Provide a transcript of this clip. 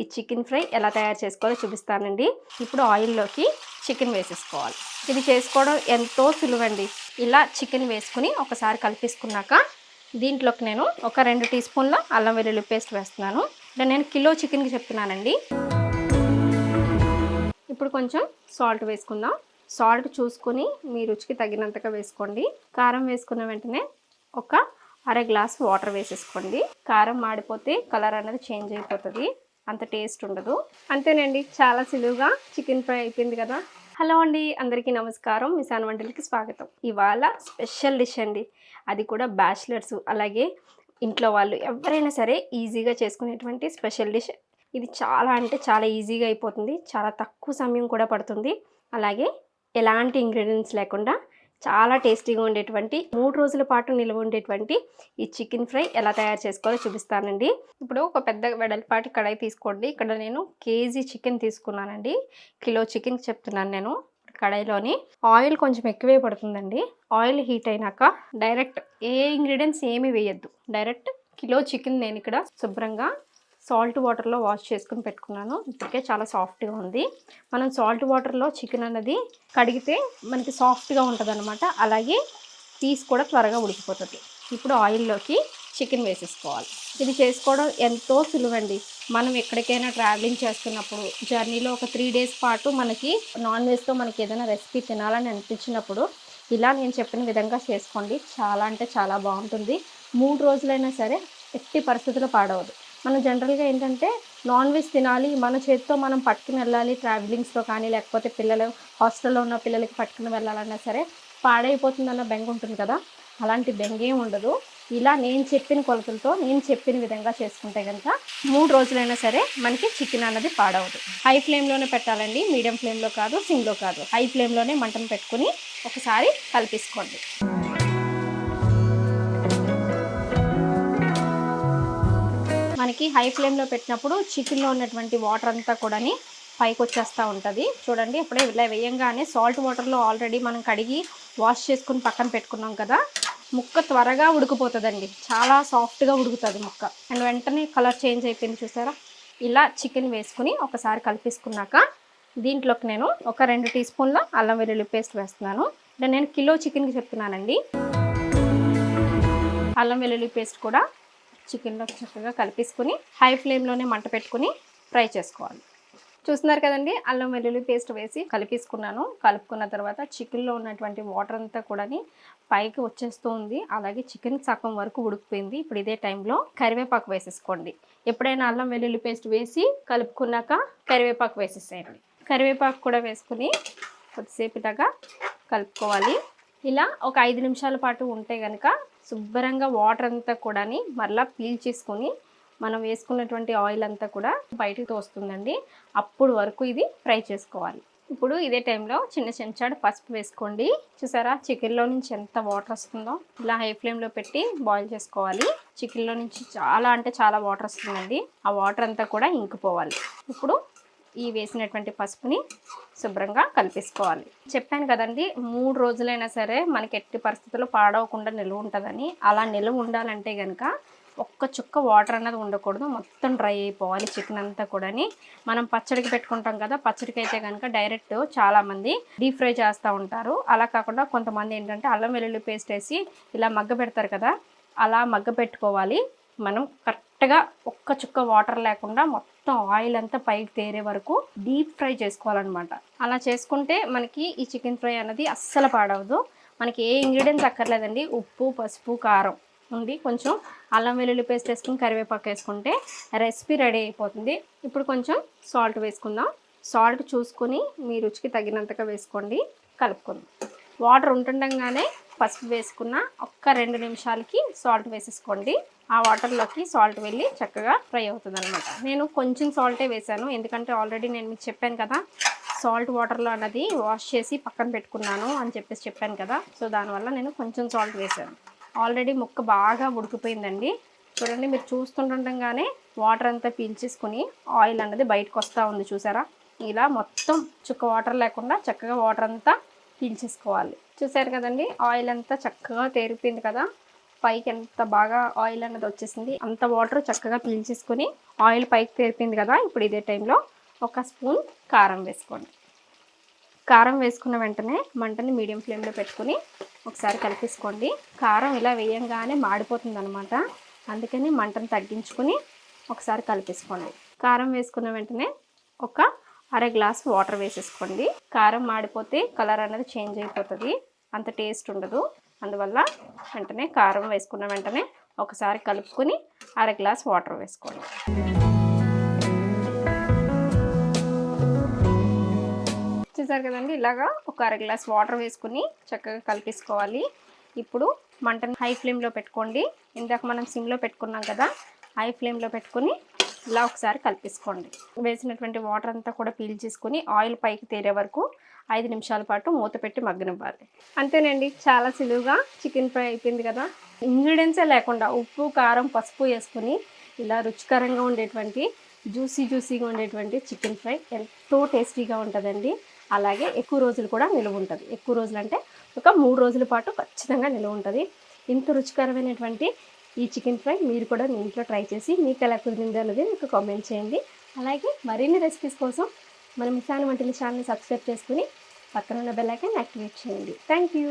ఈ chicken fry ఎలా తయారు చేసుకోవాలో చూపిస్తానండి. ఇప్పుడు ఆయిల్లోకి చికెన్ వేసేసుకోవాలి. ఇది చేసుకోవడం ఎంతో సులువండి. ఇలా చికెన్ వేసుకుని ఒకసారి కలిపేసుకున్నాక దీంట్లోకి నేను ఒక రెండు టీ స్పూన్ల అల్లం వెల్లుల్లి పేస్ట్ వేస్తున్నాను. అంటే నేను కిలో చికెన్కి చెప్తున్నానండి. ఇప్పుడు కొంచెం సాల్ట్ వేసుకుందాం. సాల్ట్ చూసుకొని మీ రుచికి తగినంతగా వేసుకోండి. కారం వేసుకున్న వెంటనే ఒక అర గ్లాస్ వాటర్ వేసేసుకోండి. కారం మాడిపోతే కలర్ అనేది చేంజ్ అయిపోతుంది. అంత టేస్ట్ ఉండదు. అంతేనండి చాలా సులువుగా చికెన్ ఫ్రై అయిపోయింది కదా. హలో అండి అందరికీ నమస్కారం. మిసాన్ వంటలకి స్వాగతం. ఇవాళ స్పెషల్ డిష్ అండి. అది కూడా బ్యాచిలర్స్ అలాగే ఇంట్లో వాళ్ళు ఎవరైనా సరే ఈజీగా చేసుకునేటువంటి స్పెషల్ డిష్. ఇది చాలా అంటే చాలా ఈజీగా అయిపోతుంది. చాలా తక్కువ సమయం కూడా పడుతుంది. అలాగే ఎలాంటి ఇంగ్రీడియంట్స్ లేకుండా చాలా టేస్టీగా ఉండేటువంటి మూడు రోజుల పాటు నిల్వ ఉండేటువంటి ఈ చికెన్ ఫ్రై ఎలా తయారు చేసుకోవాలో చూపిస్తానండి. ఇప్పుడు ఒక పెద్ద వెడల్పాటి కడాయి తీసుకోండి. ఇక్కడ నేను కేజీ చికెన్ తీసుకున్నానండి. కిలో చికెన్ చెప్తున్నాను నేను కడాయిలోని. ఆయిల్ కొంచెం ఎక్కువే పడుతుందండి. ఆయిల్ హీట్ అయినాక డైరెక్ట్ ఏ ఇంగ్రీడియంట్స్ ఏమీ వేయద్దు. డైరెక్ట్ కిలో చికెన్ నేను ఇక్కడ శుభ్రంగా సాల్ట్ వాటర్లో వాష్ చేసుకుని పెట్టుకున్నాను. ఇప్పటికే చాలా సాఫ్ట్గా ఉంది. మనం సాల్ట్ వాటర్లో చికెన్ అనేది కడిగితే మనకి సాఫ్ట్గా ఉంటుంది అనమాట అలాగే పీస్ కూడా త్వరగా ఉడికిపోతుంది. ఇప్పుడు ఆయిల్లోకి చికెన్ వేసేసుకోవాలి. ఇది చేసుకోవడం ఎంతో సులువండి. మనం ఎక్కడికైనా ట్రావెలింగ్ చేస్తున్నప్పుడు జర్నీలో ఒక త్రీ డేస్ పాటు మనకి నాన్ వెజ్తో మనకి ఏదైనా రెసిపీ తినాలని అనిపించినప్పుడు ఇలా నేను చెప్పిన విధంగా చేసుకోండి. చాలా అంటే చాలా బాగుంటుంది. మూడు రోజులైనా సరే ఎట్టి పరిస్థితుల్లో పాడవదు. మనం జనరల్గా ఏంటంటే నాన్ వెజ్ తినాలి మన చేతితో మనం పట్టుకుని వెళ్ళాలి ట్రావెలింగ్స్లో కానీ లేకపోతే పిల్లలు హాస్టల్లో ఉన్న పిల్లలకి పట్టుకుని వెళ్ళాలన్నా సరే పాడైపోతుందన్న బెంగ ఉంటుంది కదా. అలాంటి బెంగ ఉండదు. ఇలా నేను చెప్పిన కొలతలతో నేను చెప్పిన విధంగా చేసుకుంటే కనుక మూడు రోజులైనా సరే మనకి చికెన్ అన్నది పాడవదు. హై ఫ్లేమ్లోనే పెట్టాలండి మీడియం ఫ్లేమ్లో కాదు సిమ్లో కాదు. హై ఫ్లేమ్లోనే మంటను పెట్టుకుని ఒకసారి కలిపేసుకోండి. మనకి హై ఫ్లేమ్లో పెట్టినప్పుడు చికెన్లో ఉన్నటువంటి వాటర్ అంతా కూడాని పైకి వచ్చేస్తూ ఉంటుంది. చూడండి ఇప్పుడే ఇలా వేయంగానే సాల్ట్ వాటర్లో ఆల్రెడీ మనం కడిగి వాష్ చేసుకుని పక్కన పెట్టుకున్నాం కదా ముక్క త్వరగా ఉడికిపోతుందండి. చాలా సాఫ్ట్గా ఉడుకుతుంది ముక్క. అండ్ వెంటనే కలర్ చేంజ్ అయిపోయింది చూసారా? ఇలా చికెన్ వేసుకుని ఒకసారి కలిపేసుకున్నాక దీంట్లోకి నేను ఒక రెండు టీ స్పూన్ల అల్లం వెల్లుల్లి పేస్ట్ వేస్తున్నాను. అంటే నేను కిలో చికెన్కి చెప్తున్నానండి. అల్లం వెల్లుల్లి పేస్ట్ కూడా చికెన్లో చక్కగా కలిపేసుకుని హై ఫ్లేమ్లోనే మంట పెట్టుకుని ఫ్రై చేసుకోవాలి. చూస్తున్నారు కదండి అల్లం వెల్లుల్లి పేస్ట్ వేసి కలిపేసుకున్నాను. కలుపుకున్న తర్వాత చికెన్లో ఉన్నటువంటి వాటర్ అంతా కూడా పైకి వచ్చేస్తూ ఉంది. అలాగే చికెన్ సగం వరకు ఉడికిపోయింది. ఇప్పుడు ఇదే టైంలో కరివేపాకు వేసేసుకోండి. ఎప్పుడైనా అల్లం వెల్లుల్లి పేస్ట్ వేసి కలుపుకున్నాక కరివేపాకు వేసేసేయండి. కరివేపాకు కూడా వేసుకుని కొద్దిసేపు ఇలాగా కలుపుకోవాలి. ఇలా ఒక ఐదు నిమిషాల పాటు ఉంటే కనుక శుభ్రంగా వాటర్ అంతా కూడా మరలా పీల్ చేసుకొని మనం వేసుకున్నటువంటి ఆయిల్ అంతా కూడా బయటకు తోస్తుందండి. అప్పుడు వరకు ఇది ఫ్రై చేసుకోవాలి. ఇప్పుడు ఇదే టైంలో చిన్న చెంచాడు పసుపు వేసుకోండి. చూసారా? చికెన్లో నుంచి ఎంత వాటర్ వస్తుందో. ఇలా హై ఫ్లేమ్లో పెట్టి బాయిల్ చేసుకోవాలి. చికెన్లో నుంచి చాలా అంటే చాలా వాటర్ వస్తుందండి. ఆ వాటర్ అంతా కూడా ఇంకిపోవాలి. ఇప్పుడు ఈ వేసినటువంటి పసుపుని శుభ్రంగా కలిపేసుకోవాలి. చెప్పాను కదండి మూడు రోజులైనా సరే మనకి ఎట్టి పరిస్థితుల్లో పాడవకుండా నిలువ ఉంటుందని. అలా నిలువ ఉండాలంటే కనుక ఒక్క చుక్క వాటర్ అన్నది ఉండకూడదు. మొత్తం డ్రై అయిపోవాలి చికెన్ అంతా కూడాని. మనం పచ్చడికి పెట్టుకుంటాం కదా పచ్చడికి అయితే కనుక డైరెక్ట్ చాలామంది డీప్ ఫ్రై చేస్తూ ఉంటారు. అలా కాకుండా కొంతమంది ఏంటంటే అల్లం వెల్లుల్లి పేస్ట్ వేసి ఇలా మగ్గ పెడతారు కదా అలా మగ్గ పెట్టుకోవాలి. మనం కరెక్ట్గా ఒక్క చుక్క వాటర్ లేకుండా మొత్తం ఆయిల్ అంతా పైకి తేరే వరకు డీప్ ఫ్రై చేసుకోవాలన్నమాట. అలా చేసుకుంటే మనకి ఈ చికెన్ ఫ్రై అనేది అస్సలు పాడవదు. మనకి ఏ ఇంగ్రీడియంట్స్ అక్కర్లేదండి. ఉప్పు పసుపు కారం ఉండి కొంచెం అల్లం వెల్లుల్లి పేస్ట్ వేసుకుని కరివేపాకు వేసుకుంటే రెసిపీ రెడీ అయిపోతుంది. ఇప్పుడు కొంచెం సాల్ట్ వేసుకుందాం. సాల్ట్ చూసుకొని మీ రుచికి తగినంతగా వేసుకోండి. కలుపుకుందాం. వాటర్ ఉంటుండగానే పసుపు వేసుకున్న ఒక్క రెండు నిమిషాలకి సాల్ట్ వేసేసుకోండి. ఆ వాటర్లోకి సాల్ట్ వెళ్ళి చక్కగా ఫ్రై అవుతుంది అనమాట నేను కొంచెం సాల్టే వేసాను ఎందుకంటే ఆల్రెడీ నేను మీకు చెప్పాను కదా సాల్ట్ వాటర్లో అన్నది వాష్ చేసి పక్కన పెట్టుకున్నాను అని చెప్పేసి చెప్పాను కదా సో దానివల్ల నేను కొంచెం సాల్ట్ వేసాను ఆల్రెడీ ముక్క బాగా ఉడికిపోయిందండి. చూడండి మీరు చూస్తుండగానే వాటర్ అంతా పీల్చేసుకుని ఆయిల్ అన్నది బయటకు వస్తూ ఉంది చూసారా? ఇలా మొత్తం చుక్క వాటర్ లేకుండా చక్కగా వాటర్ అంతా పీల్చేసుకోవాలి. చూసారు కదండి ఆయిల్ అంతా చక్కగా తేరిపోయింది కదా. పైకి ఎంత బాగా ఆయిల్ అన్నది వచ్చేసింది. అంత వాటర్ చక్కగా పీల్చేసుకొని ఆయిల్ పైకి తెరిపింది కదా ఇప్పుడు ఇదే టైంలో ఒక స్పూన్ కారం వేసుకోండి. కారం వేసుకున్న వెంటనే మంటని మీడియం ఫ్లేమ్లో పెట్టుకుని ఒకసారి కలిపేసుకోండి. కారం ఇలా వేయంగానే మాడిపోతుంది అనమాట అందుకని మంటను తగ్గించుకుని ఒకసారి కలిపేసుకోండి. కారం వేసుకున్న వెంటనే ఒక అర గ్లాస్ వాటర్ వేసేసుకోండి. కారం మాడిపోతే కలర్ అనేది చేంజ్ అయిపోతుంది. అంత టేస్ట్ ఉండదు. అందువల్ల వెంటనే కారం వేసుకున్న వెంటనే ఒకసారి కలుపుకొని అర గ్లాస్ వాటర్ వేసుకోండి. చూసారు కదండి ఇలాగా ఒక అర గ్లాస్ వాటర్ వేసుకుని చక్కగా కలిపేసుకోవాలి. ఇప్పుడు మంటను హై ఫ్లేమ్లో పెట్టుకోండి. ఇందాక మనం సిమ్లో పెట్టుకున్నాం కదా హై ఫ్లేమ్లో పెట్టుకుని ఇలా ఒకసారి కలిపేసుకోండి. వేసినటువంటి వాటర్ అంతా కూడా పీల్ చేసుకుని ఆయిల్ పైకి తేరే వరకు ఐదు నిమిషాల పాటు మూత పెట్టి మగ్గనివ్వాలి. అంతేనండి చాలా సులువుగా చికెన్ ఫ్రై అయిపోయింది కదా. ఇంగ్రీడియంట్సే లేకుండా ఉప్పు కారం పసుపు వేసుకుని ఇలా రుచికరంగా ఉండేటువంటి జ్యూసీ జ్యూసీగా ఉండేటువంటి చికెన్ ఫ్రై ఎంతో టేస్టీగా ఉంటుందండి. అలాగే ఎక్కువ రోజులు కూడా నిలువ ఉంటుంది. ఎక్కువ రోజులు అంటే ఒక మూడు రోజుల పాటు ఖచ్చితంగా నిలువ ఉంటుంది. ఇంత రుచికరమైనటువంటి ఈ చికెన్ ఫ్రై మీరు కూడా మీ ఇంట్లో ట్రై చేసి మీకు ఎలా కుదిరిందో అనేది మీకు కామెంట్ చేయండి. అలాగే మరిన్ని రెసిపీస్ కోసం మన మిసాని వంటల ఛానల్ని సబ్స్క్రైబ్ చేసుకుని పక్కన ఉన్న బెల్ ఐకాన్ యాక్టివేట్ చేయండి. Thank you